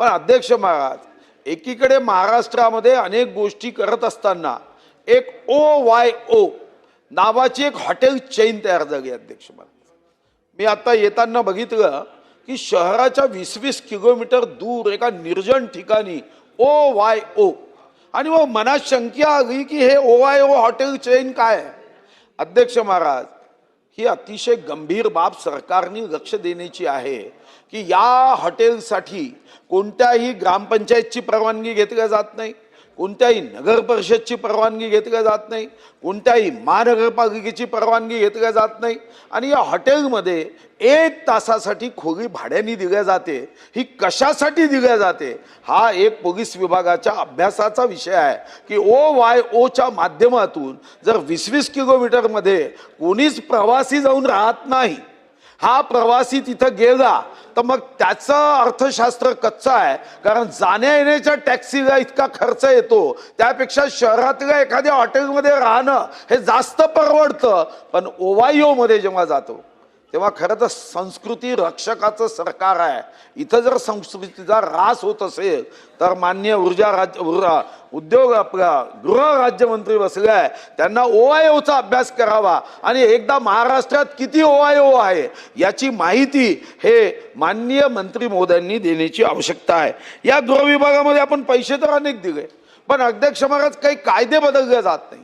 पण अध्यक्ष महाराज एकीकडे महाराष्ट्रामध्ये अनेक गोष्टी करत असताना एक ओ वाय ओ नावाची एक हॉटेल चेन तयार झाली अध्यक्ष महाराज. मी आता येताना बघितलं की शहराच्या वीस वीस किलोमीटर दूर एका निर्जन ठिकाणी ओ वाय ओ. आणि मग मनात शंका आली की हे O Y O hotel chain काय? अध्यक्ष महाराज ही अतिशय गंभीर बाब सरकारने लक्ष देण्याची आहे की या हॉटेलसाठी कोणत्याही ग्रामपंचायतची परवानगी घेतल्या जात नाही. कोणत्याही नगर परिषदची परवानगी घेतल्या जात नाही कोणत्याही महानगरपालिकेची परवानगी घेतल्या जात नाही आणि या हॉटेलमध्ये एक तासासाठी खोली भाड्याने दिल्या जाते. ही कशासाठी दिल्या जाते? हा एक पोलीस विभागाच्या अभ्यासाचा विषय आहे की ओ वाय ओच्या माध्यमातून जर वीस वीस किलोमीटरमध्ये कोणीच प्रवासी जाऊन राहत नाही हा प्रवासी तिथं गेला तर मग त्याचं अर्थशास्त्र कच्चं आहे. कारण जाण्या येण्याच्या टॅक्सीला इतका खर्च येतो. त्यापेक्षा शहरातल्या एखाद्या हॉटेलमध्ये राहणं हे जास्त परवडतं. पण ओवाईओमध्ये जेव्हा जातो तेव्हा खरं तर संस्कृती रक्षकाचं सरकार आहे. इथं जर संस्कृतीचा ऱ्हास होत असेल तर मान्य ऊर्जा राज्य ऊर्जा उद्योग आपला गृह राज्यमंत्री बसले आहे. त्यांना ओआयओचा अभ्यास करावा. आणि एकदा महाराष्ट्रात किती ओआयओ आहे याची माहिती हे माननीय मंत्री महोदयांनी देण्याची आवश्यकता आहे. या गृहविभागामध्ये आपण पैसे तर अनेक दिले पण अध्यक्ष महाराज काही कायदे बदलले जात नाही.